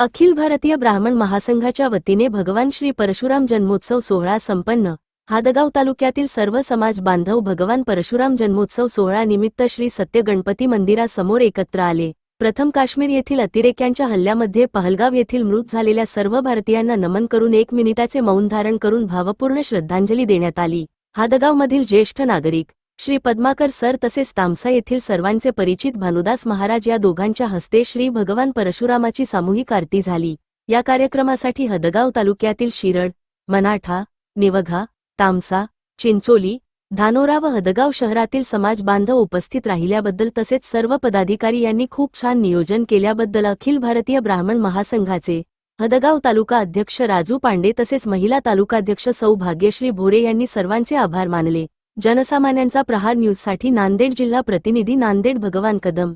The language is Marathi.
अखिल भारतीय ब्राह्मण महासंघाच्या वतीने भगवान श्री परशुराम जन्मोत्सव सोहळा संपन्न. हादगाव तालुक्यातील सर्व समाज बांधव भगवान परशुराम जन्मोत्सव सोहळा निमित्त श्री सत्य गणपती मंदिरासमोर एकत्र आले. प्रथम काश्मीर येथील अतिरेक्यांच्या हल्ल्यामध्ये पहलगाव येथील मृत झालेल्या सर्व भारतीयांना नमन करून एक मिनिटाचे मौन धारण करून भावपूर्ण श्रद्धांजली देण्यात आली. हादगावमधील ज्येष्ठ नागरिक श्री पद्माकर सर तसेच तामसा येथील सर्वांचे परिचित भानुदास महाराज या दोघांच्या हस्ते श्री भगवान परशुरामाची सामूहिक आरती झाली. या कार्यक्रमासाठी हदगाव तालुक्यातील शिरड मनाठा निवघा तामसा चिंचोली धानोरा व हदगाव शहरातील समाज बांधव उपस्थित राहिल्याबद्दल तसेच सर्व पदाधिकारी यांनी खूप छान नियोजन केल्याबद्दल अखिल भारतीय ब्राह्मण महासंघाचे हदगाव तालुका अध्यक्ष राजू पांडे तसेच महिला तालुकाध्यक्ष सौ भाग्यश्री भोरे यांनी सर्वांचे आभार मानले. जनसामान्यांचा प्रहार न्यूजसाठी नांदेड जिल्हा प्रतिनिधी नांदेड भगवान कदम.